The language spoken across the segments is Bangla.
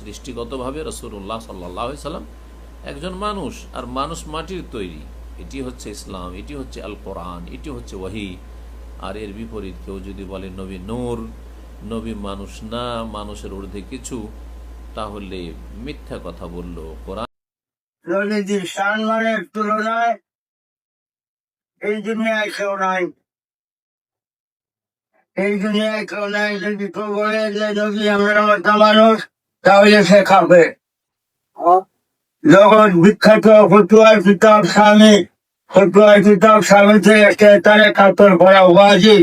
সৃষ্টিগতভাবে রসুল্লাহ সাল্লাহ সাল্লাম একজন মানুষ, আর মানুষ মাটির তৈরি। এটি হচ্ছে ইসলাম, এটি হচ্ছে আল কোরআন এটি হচ্ছে ওয়াহি। আর এর বিপরীত কেউ যদি বলে নবী নূর, নবী মানুষ না, মানুষের ঊর্ধ্বে কিছু, তাহলে মিথ্যা কথা বলল কোরআন। এই দুনিয়ায় কেউ নাই। যদি কেউ বলে যে নদী আমরা মতো মানুষ তাহলে সে খাবে। যখন বিখ্যাত ফতুয়ার কিতাব স্বামী ফতুয়ার কিতাব স্বামীতে একটা তারে কাতর করা উপাধি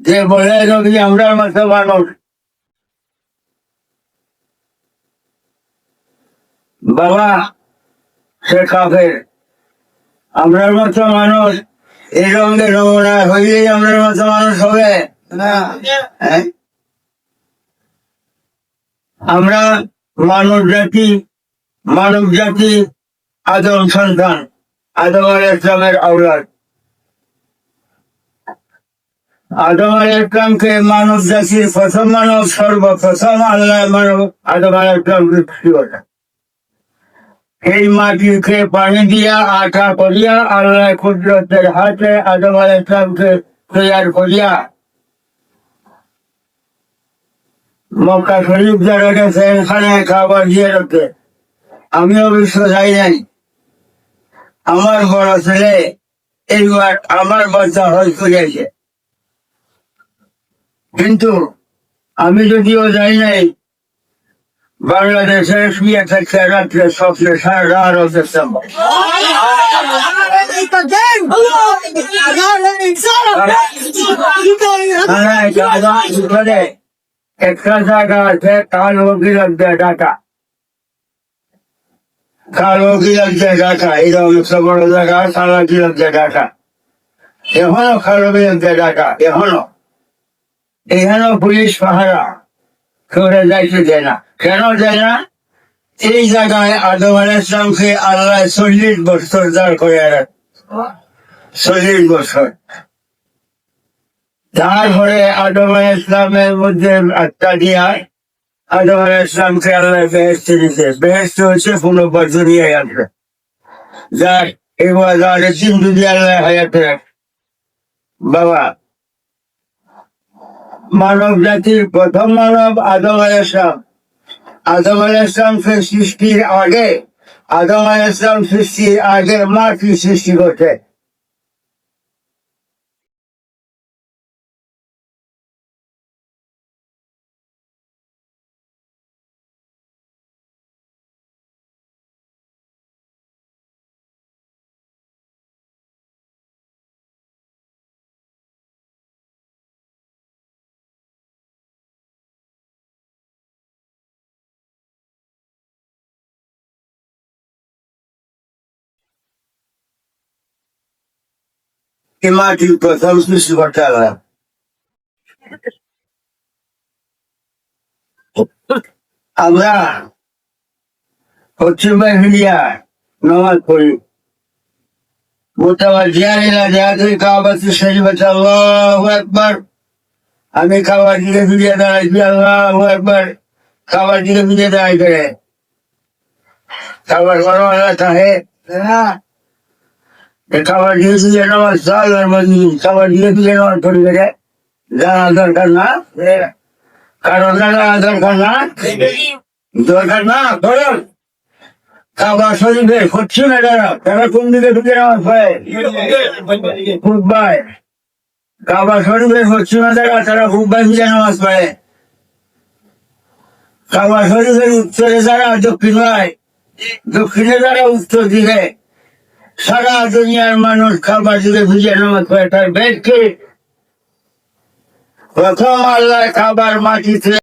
যে বলে নদী আমরা মতো মানুষ বাবা সে কাফের আমরার মতো মানুষ এই রঙের নমুনা হইলেই আমরার মতো মানুষ হবে হ্যাঁ? আমরা মানব জাতি মানব জাতি, আদম সন্তান, আদম আল ইসলামের আওলাদ। আদম আল ইসলামকে মানব জাতির প্রথম মানব, সর্বপ্রথম আল্লাহ মানব, আদম আল ইসলাম সৃষ্টি এই মাটিকে পানি দিয়া, আটা করিয়া আল্লাহ কুদরতের হাতে আদম আল ইসলামকে তৈয়ার করিয়া মক্কা শরীফ যারা গেছে এখানে খাবার দিয়ে রাখে আমি অবশ্য যাই নাই আমার বড় ছেলে এইবার আমার বাচ্চা হয়ে করিয়াছে কিন্তু আমি যদিও যাই নাই বাংলাদেশে শুয়ে থাকছে রাত্রে স্বপ্নে সারা রাত দেখতাম একটা জায়গা আছে কালো ডাটা। কালো গিরকদের ডাটা। এরকম এখনও পুলিশ পাহারা কেন দেয় এই জায়গায় আদম আল ইসলামকে আল্লাহ চল্লিশ বছর দাঁড় চল্লিশ বছর। তারপরে আদম ইসলামের মধ্যে আত্মা দিয়া আদম ইসলামকে আল্লাহ বেহেস্ত দিতে বেহেস্ত হচ্ছে কোনো বছরই আসবে। যার এবার তিন যদি আল্লাহ হায়াতে বাবা, মানব জাতির প্রথম মানব আদম ইসলাম আদম আল ইসলামকে সৃষ্টির আগে, আদম ইসলাম সৃষ্টির আগে মাটি সৃষ্টি করতে এই মাটির প্রথম সৃষ্টি করতে আল্লাহ আমরা পশ্চিম বাহিরিয়া নামাজ পড়ি মোতাবাজিয়ানিরা জাহাজের কাবাতি শরীফ আল্লাহু আকবার আমি খাবার দিকে ফিরিয়ে দাঁড়াইছি আল্লাহু আকবার খাবার দিকে ফিরিয়ে দাঁড়াই করে খাবার করো আল্লাহ তাহে হ্যাঁ খাবার দিয়ে ফিরিয়ে নামাজ সালার মধ্যে খাবার দিয়ে ফিরিয়ে নামাজ পড়ি করে জানা দরকার না কারণ জানা দরকার না দরকার না ধরুন কাবা শরীফে হচ্ছে না যারা তারা কোন দিকে ঢুকে নামাজ পড়ে ফুটবাই কাবা শরীফে হচ্ছে না যারা তারা ফুটবাই ফিরে নামাজ পড়ে কাবা শরীফের উত্তরে যারা দক্ষিণ হয়, দক্ষিণে যারা উত্তর দিকে সারা দুনিয়ার মানুষ খাবার দিকে ভিজে নামাজ পড়ে তার বেদ কি? প্রথম আল্লাহ খাবার মাটিতে